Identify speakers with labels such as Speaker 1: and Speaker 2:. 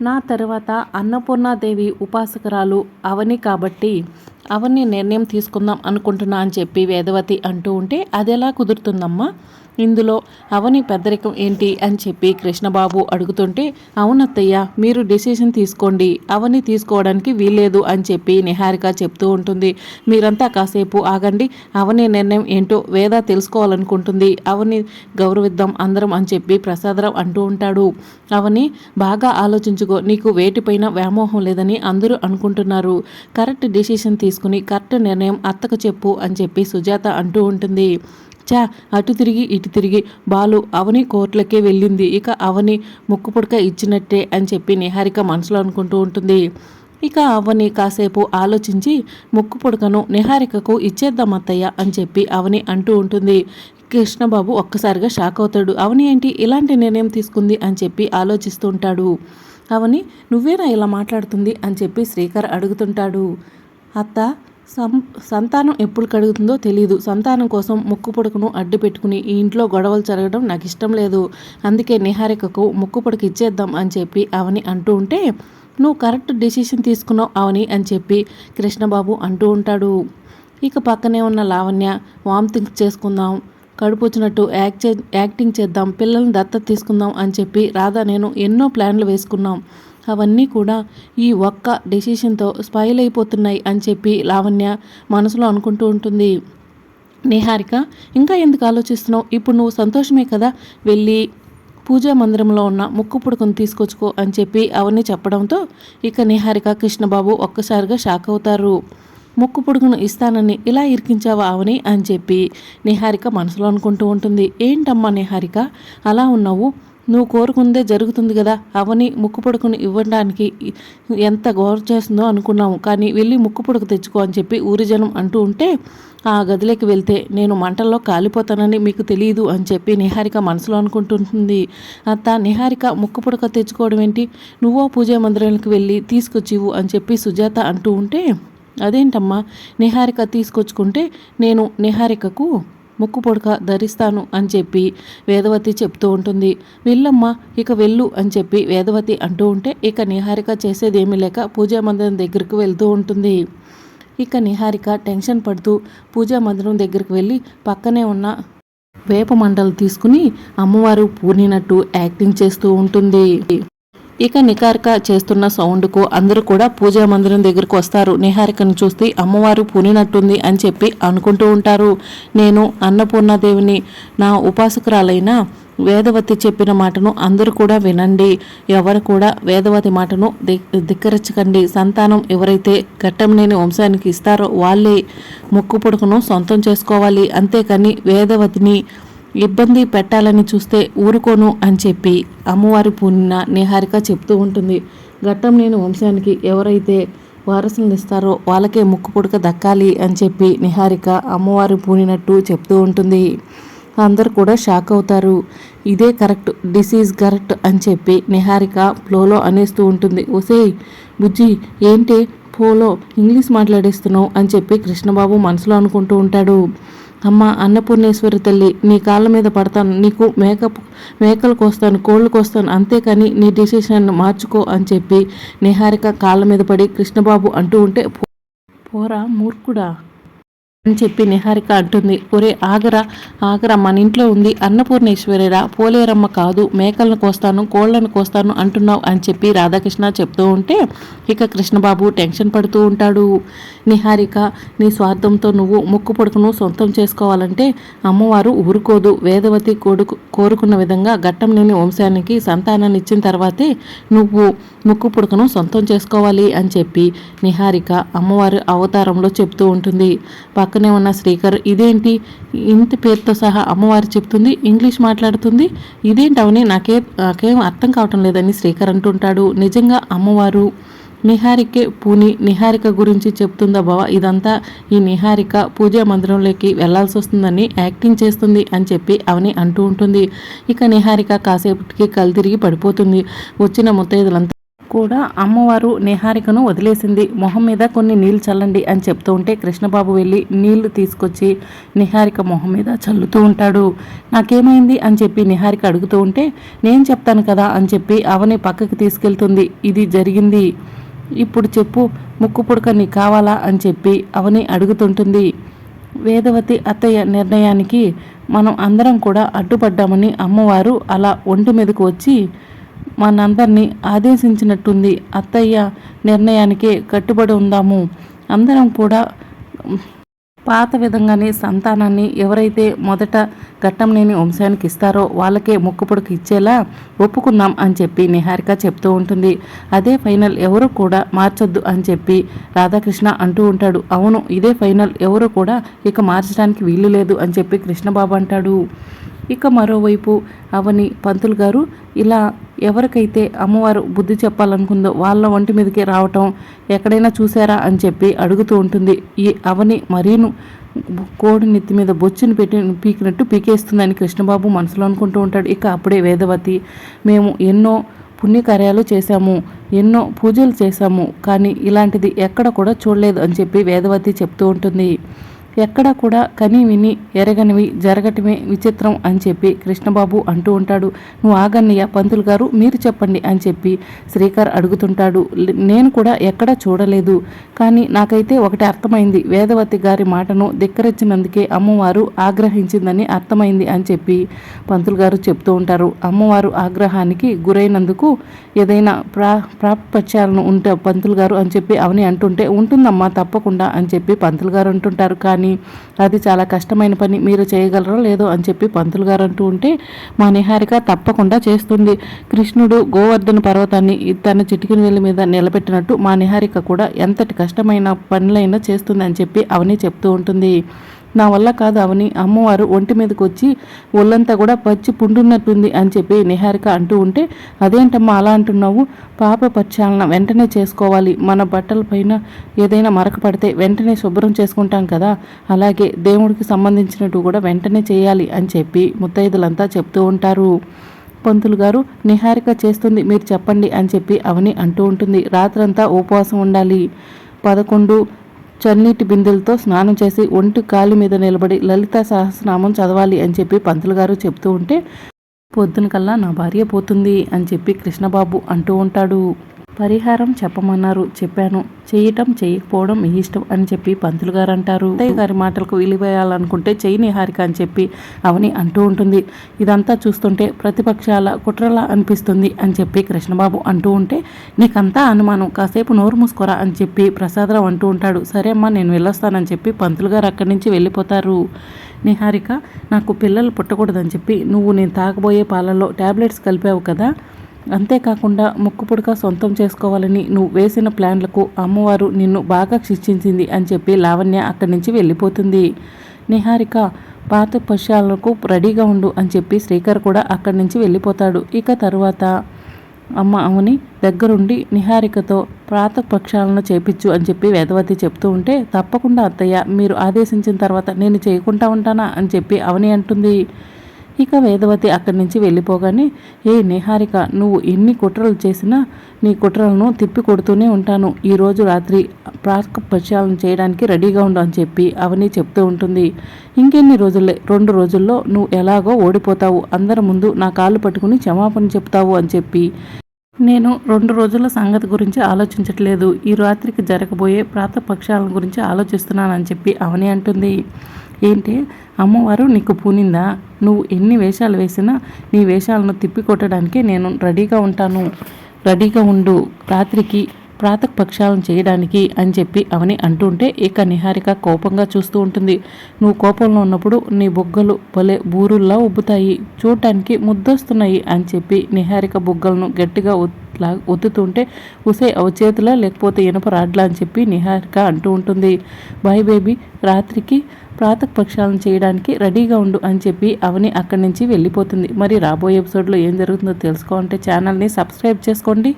Speaker 1: నా తర్వాత అన్నపూర్ణాదేవి ఉపాసకురాలు అవని కాబట్టి అవన్నీ నిర్ణయం తీసుకుందాం అనుకుంటున్నా అని చెప్పి వేదవతి అంటూ ఉంటే అది ఎలా కుదురుతుందమ్మా? ఇందులో అవని పెద్దరికం ఏంటి అని చెప్పి కృష్ణబాబు అడుగుతుంటే అవునత్తయ్య మీరు డెసిషన్ తీసుకోండి. అవని తీసుకోవడానికి వీల్లేదు అని చెప్పి నిహారిక చెప్తూ ఉంటుంది. మీరంతా కాసేపు ఆగండి. అవని నిర్ణయం ఏంటో వేద తెలుసుకోవాలనుకుంటుంది. అవని గౌరవిద్దాం అందరం అని చెప్పి ప్రసాదరావు అంటూ ఉంటాడు. అవని బాగా ఆలోచించుకో నీకు వేటిపైన వ్యామోహం లేదని అందరూ అనుకుంటున్నారు. కరెక్ట్ డెసిషన్ తీసుకుని కరెక్ట్ నిర్ణయం అత్తకు చెప్పు అని చెప్పి సుజాత అంటూ ఉంటుంది. చా అటు తిరిగి ఇటు తిరిగి. బాలు అవని కోర్టులకే వెళ్ళింది. ఇక అవని ముక్కు పుడక ఇచ్చినట్టే అని చెప్పి నిహారిక మనసులో అనుకుంటూ ఉంటుంది. ఇక అవని కాసేపు ఆలోచించి ముక్కు పుడకను నిహారికకు ఇచ్చేద్దాం అత్తయ్య అని చెప్పి అవని అంటూ ఉంటుంది. కృష్ణబాబు ఒక్కసారిగా షాక్ అవుతాడు. అవని ఏంటి? ఇలాంటి నిర్ణయం తీసుకుంది అని చెప్పి ఆలోచిస్తూ ఉంటాడు. అవని నువ్వేనా ఇలా మాట్లాడుతుంది? అని చెప్పి శ్రీకర్ అడుగుతుంటాడు. అత్త సం సంతానం ఎప్పుడు కడుగుతుందో తెలియదు సంతానం కోసం ముక్కు పొడుకును అడ్డు పెట్టుకుని ఈ ఇంట్లో గొడవలు జరగడం నాకు ఇష్టం లేదు. అందుకే నిహారికకు ముక్కు పొడుకు ఇచ్చేద్దాం అని చెప్పి అవని అంటూ ఉంటే నువ్వు కరెక్ట్ డెసిషన్ తీసుకున్నావు అవని అని చెప్పి కృష్ణబాబు అంటూ ఉంటాడు. ఇక పక్కనే ఉన్న లావణ్య వామితింగ్ చేసుకుందాం కడుపు వచ్చినట్టు యాక్ట్ చే యాక్టింగ్ చేద్దాం పిల్లల్ని దత్తత తీసుకుందాం అని చెప్పి రాధా నేను ఎన్నో ప్లాన్లు వేసుకున్నాం. అవన్నీ కూడా ఈ ఒక్క డెసిషన్తో స్పాయిల్ అయిపోతున్నాయి అని చెప్పి లావణ్య మనసులో అనుకుంటూ ఉంటుంది. నిహారిక ఇంకా ఎందుకు ఆలోచిస్తున్నావు? ఇప్పుడు నువ్వు సంతోషమే కదా? వెళ్ళి పూజా మందిరంలో ఉన్న ముక్కు పుడుకుని తీసుకొచ్చుకో అని చెప్పి అవన్నీ చెప్పడంతో ఇక నిహారిక కృష్ణబాబు ఒక్కసారిగా షాక్ అవుతారు. ముక్కు పొడుగును ఇస్తానని ఇలా ఇరికించావా అవని అని చెప్పి నిహారిక మనసులో అనుకుంటూ ఉంటుంది. ఏంటమ్మా నిహారిక అలా ఉన్నావు? నువ్వు కోరుకుందే జరుగుతుంది కదా. అవని ముక్కు పొడుకుని ఇవ్వడానికి ఎంత గౌరవ చేస్తుందో అనుకున్నాము. కానీ వెళ్ళి ముక్కు పొడుకు తెచ్చుకో అని చెప్పి ఊరి జనం అంటూ ఉంటే ఆ గదిలోకి వెళ్తే నేను మంటల్లో కాలిపోతానని మీకు తెలియదు అని చెప్పి నిహారిక మనసులో అనుకుంటుంటుంది. అత్త నిహారిక ముక్కు పొడక తెచ్చుకోవడం ఏంటి? నువ్వో పూజా మందిరానికి వెళ్ళి తీసుకొచ్చివు అని చెప్పి సుజాత అంటూ ఉంటే అదేంటమ్మా? నిహారిక తీసుకొచ్చుకుంటే నేను నిహారికకు ముక్కు పొడక ధరిస్తాను అని చెప్పి వేదవతి చెప్తూ ఉంటుంది. వెళ్ళమ్మ ఇక వెళ్ళు అని చెప్పి వేదవతి అంటూ ఉంటే ఇక నిహారిక చేసేదేమీ లేక పూజా మందిరం దగ్గరకు వెళ్తూ ఉంటుంది. ఇక నిహారిక టెన్షన్ పడుతూ పూజా మందిరం దగ్గరికి వెళ్ళి పక్కనే ఉన్న వేప మండలు తీసుకుని అమ్మవారు పూనినట్టు యాక్టింగ్ చేస్తూ ఉంటుంది. ఇక నిహారిక చేస్తున్న సౌండ్కు అందరూ కూడా పూజా మందిరం దగ్గరకు వస్తారు. నిహారికను చూస్తే అమ్మవారు పూనినట్టుంది అని చెప్పి అనుకుంటూ ఉంటారు. నేను అన్నపూర్ణాదేవిని నా ఉపాసకురాలైన వేదవతి చెప్పిన మాటను అందరూ కూడా వినండి. ఎవరు కూడా వేదవతి మాటను ది ధిక్కరించకండి. సంతానం ఎవరైతే ఘట్టంనేని వంశానికి ఇస్తారో వాళ్ళే ముక్కు పొడుకును సొంతం చేసుకోవాలి. అంతేకాని వేదవతిని ఇబ్బంది పెట్టాలని చూస్తే ఊరుకోను అని చెప్పి అమ్మవారి పూనిన నిహారిక చెప్తూ ఉంటుంది. ఘట్టం నేను వంశానికి ఎవరైతే వారసులను ఇస్తారో వాళ్ళకే ముక్కు పుడక దక్కాలి అని చెప్పి నిహారిక అమ్మవారి పూనినట్టు చెప్తూ ఉంటుంది. అందరు కూడా షాక్ అవుతారు. ఇదే కరెక్ట్ డిసీజ్ కరెక్ట్ అని చెప్పి నిహారిక ఫ్లోలో అనేస్తూ ఉంటుంది. ఒసే బుజ్జి ఏంటి పోలో ఇంగ్లీష్ మాట్లాడేస్తున్నావు అని చెప్పి కృష్ణబాబు మనసులో అనుకుంటూ ఉంటాడు. అమ్మ అన్నపూర్ణేశ్వరి తల్లి నీ కాళ్ళ మీద పడతాను నీకు మేకప్ మేకలు కోస్తాను కోళ్ళు కోస్తాను అంతేకాని నీ డిసిషన్ మార్చుకో అని చెప్పి నిహారిక కాళ్ళ మీద పడి కృష్ణబాబు అంటూ ఉంటే పోరా మూర్ఖుడా అని చెప్పి నిహారిక అంటుంది. ఒరే ఆగరా ఆగరా మన ఇంట్లో ఉంది. అన్నపూర్ణేశ్వరిరా పోలేరమ్మ కాదు. మేకలను కోస్తాను కోళ్ళను కోస్తాను అంటున్నావు అని చెప్పి రాధాకృష్ణ చెప్తూ ఉంటే ఇక కృష్ణబాబు టెన్షన్ పడుతూ ఉంటాడు. నిహారిక నీ స్వార్థంతో నువ్వు ముక్కు పొడుకును సొంతం చేసుకోవాలంటే అమ్మవారు ఊరుకోదు. వేదవతి కొడుకు కోరుకున్న విధంగా ఘట్టం లేని వంశానికి సంతానాన్ని ఇచ్చిన తర్వాతే నువ్వు ముక్కు పుడకను సొంతం చేసుకోవాలి అని చెప్పి నిహారిక అమ్మవారి అవతారంలో చెప్తూ ఉంటుంది. పక్కనే ఉన్న శ్రీకర్ ఇదేంటి? ఇంటి పేరుతో సహా అమ్మవారు చెప్తుంది ఇంగ్లీష్ మాట్లాడుతుంది. ఇదేంటి అవని? నాకే నాకేం అర్థం కావటం లేదని శ్రీకర్ అంటుంటాడు. నిజంగా అమ్మవారు నిహారికే పూని నిహారిక గురించి చెప్తుందా బావ? ఇదంతా ఈ నిహారిక పూజా మందిరంలోకి వెళ్ళాల్సి వస్తుందని యాక్టింగ్ చేస్తుంది అని చెప్పి అవని అంటూ ఉంటుంది. ఇక నిహారిక కాసేపటికి కళ్ళు తిరిగి పడిపోతుంది. వచ్చిన ముత్తైదులంతా కూడా అమ్మవారు నిహారికను వదిలేసింది. మొహం మీద కొన్ని నీళ్ళు చల్లండి అని చెప్తూ ఉంటే కృష్ణబాబు వెళ్ళి నీళ్ళు తీసుకొచ్చి నిహారిక మొహం మీద చల్లుతూ ఉంటాడు. నాకేమైంది అని చెప్పి నిహారిక అడుగుతూ ఉంటే నేను చెప్తాను కదా అని చెప్పి అవని పక్కకి తీసుకెళ్తుంది. ఇది జరిగింది. ఇప్పుడు చెప్పు. ముక్కు పుడక నీ కావాలా? అని చెప్పి అవని అడుగుతుంటుంది. వేదవతి అత్తయ్య నిర్ణయానికి మనం అందరం కూడా అడ్డుపడ్డామని అమ్మవారు అలా ఒంటి మీదకు వచ్చి మనందరినీ ఆదేశించినట్టుంది. అత్తయ్య నిర్ణయానికే కట్టుబడి ఉందాము. అందరం కూడా పాత విధంగానే సంతానాన్ని ఎవరైతే మొదట ఘట్టంనేని వంశానికి ఇస్తారో వాళ్ళకే మొక్కుపొడుకు ఇచ్చేలా ఒప్పుకుందాం అని చెప్పి నిహారిక చెప్తూ ఉంటుంది. అదే ఫైనల్ ఎవరు కూడా మార్చొద్దు అని చెప్పి రాధాకృష్ణ అంటూ ఉంటాడు. అవును ఇదే ఫైనల్ ఎవరు కూడా ఇక మార్చడానికి వీలు లేదు అని చెప్పి కృష్ణబాబు అంటాడు. ఇక మరోవైపు అవని పంతులు గారు ఇలా ఎవరికైతే అమ్మవారు బుద్ధి చెప్పాలనుకుందో వాళ్ళ ఒంటి మీదకి రావటం ఎక్కడైనా చూసారా అని చెప్పి అడుగుతూ ఉంటుంది. ఈ అవని మరీను కోడి నెత్తి మీద బొచ్చుని పెట్టి పీకినట్టు పీకేస్తుందని కృష్ణబాబు మనసులో అనుకుంటూ ఉంటాడు. ఇక అప్పుడే వేదవతి మేము ఎన్నో పుణ్యకార్యాలు చేశాము ఎన్నో పూజలు చేశాము కానీ ఇలాంటిది ఎక్కడ కూడా చూడలేదు అని చెప్పి వేదవతి చెప్తూ ఉంటుంది. ఎక్కడా కూడా కని విని ఎరగనివి జరగటమే విచిత్రం అని చెప్పి కృష్ణబాబు అంటూ ఉంటాడు. నువ్వు ఆగన్నయ్య పంతులు గారు మీరు చెప్పండి అని చెప్పి శ్రీకర్ అడుగుతుంటాడు. నేను కూడా ఎక్కడా చూడలేదు. కానీ నాకైతే ఒకటి అర్థమైంది. వేదవతి గారి మాటను ధిక్కరించినందుకే అమ్మవారు ఆగ్రహించిందని అర్థమైంది అని చెప్పి పంతులు గారు చెప్తూ ఉంటారు. అమ్మవారు ఆగ్రహానికి గురైనందుకు ఏదైనా ప్రా ప్రాపత్యాలను ఉంటే పంతులు గారు అని చెప్పి అవని అంటుంటే ఉంటుందమ్మా తప్పకుండా అని చెప్పి పంతులు గారు అంటుంటారు. కానీ కానీ అది చాలా కష్టమైన పని మీరు చేయగలరో లేదో అని చెప్పి పంతులు గారు అంటూ ఉంటే మా నిహారిక తప్పకుండా చేస్తుంది. కృష్ణుడు గోవర్ధన పర్వతాన్ని తన చిటికిన వేలి మీద నిలబెట్టినట్టు మా నిహారిక కూడా ఎంతటి కష్టమైన పనులైనా చేస్తుంది అని చెప్పి అవని చెప్తూ ఉంటుంది. నా వల్ల కాదు అవని. అమ్మవారు ఒంటి మీదకి వచ్చి ఒళ్ళంతా కూడా పచ్చి పుండున్నట్టుంది అని చెప్పి నిహారిక అంటూ ఉంటే అదేంటమ్మా అలా అంటున్నావు? పాప పరిచాలన వెంటనే చేసుకోవాలి. మన బట్టల పైన ఏదైనా మరక పడితే వెంటనే శుభ్రం చేసుకుంటాం కదా. అలాగే దేవుడికి సంబంధించినట్టు కూడా వెంటనే చేయాలి అని చెప్పి ముత్తైదులంతా చెప్తూ ఉంటారు. పంతులు గారు నిహారిక చేస్తుంది మీరు చెప్పండి అని చెప్పి అవని అంటూ ఉంటుంది. రాత్రంతా ఉపవాసం ఉండాలి. పదకొండు చన్నీటి బిందెలతో స్నానం చేసి ఒంటి కాలి మీద నిలబడి లలిత సహస్రనామం చదవాలి అని చెప్పి పంతులు గారు చెప్తూ ఉంటే పొద్దున కల్లా నా భార్య పోతుంది అని చెప్పి కృష్ణబాబు అంటూ ఉంటాడు. పరిహారం చెప్పమన్నారు. చెప్పాను. చేయటం చేయకపోవడం మీ ఇష్టం అని చెప్పి పంతులు గారు అంటారు అత్తయ్య గారి మాటలకు విలువేయాలనుకుంటే చెయ్యి నిహారిక అని చెప్పి అవని అంటూ ఉంటుంది. ఇదంతా చూస్తుంటే ప్రతిపక్షాల కుట్రలా అనిపిస్తుంది అని చెప్పి కృష్ణబాబు అంటూ ఉంటే నీకంతా అనుమానం. కాసేపు నోరు మూసుకోరా అని చెప్పి ప్రసాదరావు అంటూ ఉంటాడు. సరే అమ్మా నేను వెళ్ళొస్తానని చెప్పి పంతులు గారు అక్కడి నుంచి వెళ్ళిపోతారు. నిహారిక నాకు పిల్లలు పుట్టకూడదని చెప్పి నువ్వు నేను తాగబోయే పాలల్లో ట్యాబ్లెట్స్ కలిపావు కదా? అంతేకాకుండా ముక్కు పుడక సొంతం చేసుకోవాలని నువ్వు వేసిన ప్లాన్లకు అమ్మవారు నిన్ను బాగా శిక్షించింది అని చెప్పి లావణ్య అక్కడి నుంచి వెళ్ళిపోతుంది. నిహారిక పాత పశ్యాలకు రెడీగా ఉండు అని చెప్పి శ్రీకర్ కూడా అక్కడి నుంచి వెళ్ళిపోతాడు. ఇక తరువాత అమ్మ అవని దగ్గరుండి నిహారికతో ప్రాతపక్షాలను చేపించు అని చెప్పి వేదవతి చెప్తూ ఉంటే తప్పకుండా అత్తయ్య మీరు ఆదేశించిన తర్వాత నేను చేయకుండా ఉంటానా అని చెప్పి అవని అంటుంది. ఇక వేదవతి అక్కడి నుంచి వెళ్ళిపోగానే ఏ నిహారిక నువ్వు ఎన్ని కుట్రలు చేసినా నీ కుట్రలను తిప్పి కొడుతూనే ఉంటాను ఈరోజు రాత్రి ప్రాక పరిచయాలను చేయడానికి రెడీగా ఉండు అని చెప్పి అవని చెప్తూ ఉంటుంది. ఇంకెన్ని రోజులే రెండు రోజుల్లో నువ్వు ఎలాగో ఓడిపోతావు. అందరి ముందు నా కాళ్ళు పట్టుకుని క్షమాపణ చెప్తావు అని చెప్పి. నేను రెండు రోజుల సంగతి గురించి ఆలోచించట్లేదు. ఈ రాత్రికి జరగబోయే ప్రాతపక్షాల గురించి ఆలోచిస్తున్నానని చెప్పి అవని అంటుంది. ఏంటి అమ్మవారు నీకు పూనిందా? నువ్వు ఎన్ని వేషాలు వేసినా నీ వేషాలను తిప్పికొట్టడానికి నేను రెడీగా ఉంటాను. రెడీగా ఉండు. రాత్రికి ప్రాత పక్షాలను చేయడానికి అని చెప్పి అవని అంటుంటే ఇక నిహారిక కోపంగా చూస్తూ ఉంటుంది. నువ్వు కోపంలో ఉన్నప్పుడు నీ బుగ్గలు భలే బూరుల్లా ఉబ్బుతాయి. చూడటానికి ముద్దొస్తున్నాయి అని చెప్పి నిహారిక బుగ్గలను గట్టిగా లా ఒత్తుతుంటే ఉసే అవ చేతిలో లేకపోతే ఇనప రాడ్లా అని చెప్పి నిహారిక అంటూ ఉంటుంది. బాయ్ బేబీ రాత్రికి ప్రాతక పక్షాలను చేయడానికి రెడీగా ఉండు అని చెప్పి అవని అక్కడి నుంచి వెళ్ళిపోతుంది. మరి రాబోయే ఎపిసోడ్లో ఏం జరుగుతుందో తెలుసుకోవాలంటే ఛానల్ని సబ్స్క్రైబ్ చేసుకోండి.